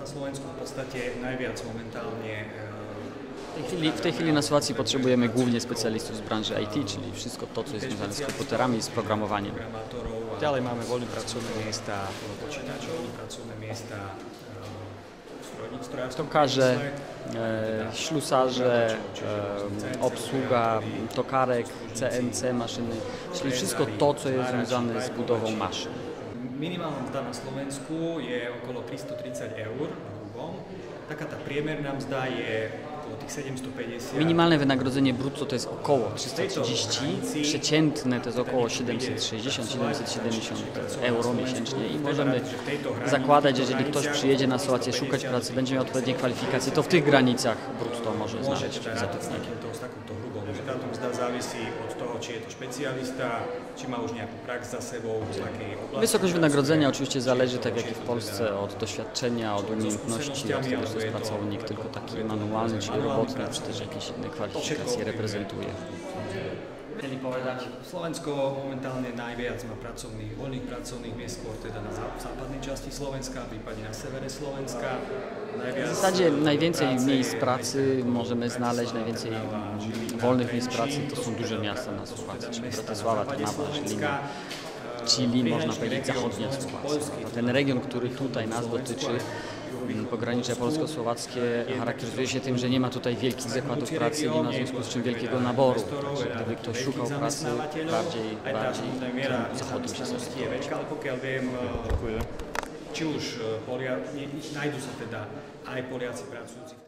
na Slovensku v podstate najviac momentálne W tej, chwili, w tej chwili na Słowacji potrzebujemy głównie specjalistów z branży IT, czyli wszystko to, co jest związane z komputerami, z programowaniem. programátorov a Ďalej máme voľné pracovné miesta, počítačov, pracovné miesta v strojní- strojárstvom, Tokarze, e, ślusarze, e, obsługa tokarek, CNC maszyny, czyli wszystko to, co jest związane z budową maszyn. Minimálna mzda na Slovensku je okolo 330 eur hrubom. Taká tá priemerná mzda je tých 750 Minimalne wynagrodzenie brutto to jest około 330, przeciętne to jest około 760-770 euro miesięcznie i możemy zakładać, jeżeli ktoś przyjedzie na Słowację szukać pracy, będzie miał odpowiednie kwalifikacje, to w tych granicach brutto może znaleźć zatrudnienie. takýmto, s takouto hrubou. Že táto mzda závisí od toho, či je to či má už nejakú prax za takej oblasti. Wysokość wynagrodzenia oczywiście zależy, tak jak i w Polsce, od doświadczenia, od umiejętności, od tego, czy to jest pracownik tylko taki manualny, czyli robotny, czy też jakieś inne kwalifikacje reprezentuje. Chcieli povedať, Slovensko momentálne najviac má pracovných, voľných pracovných miest, skôr teda na západnej časti Slovenska, prípadne na severe Slovenska. Najviac W zasadzie najwięcej miejsc pracy możemy znaleźć, najwięcej wolnych miejsc pracy to są duże miasta na Słowacji, czyli Bratysława, Trnawa, Żilina, czyli można powiedzieć zachodnia Słowacja. Ten region, który tutaj nas dotyczy, mm, pogranicze polsko-słowackie charakteryzuje się tym, że nie ma tutaj wielkich zakładów pracy, nie ma w związku z czym wielkiego naboru. Także gdyby ktoś szukał pracy, bardziej, bardziej zachodnim się pokiaľ viem, či už Polia, nájdu sa teda aj v tej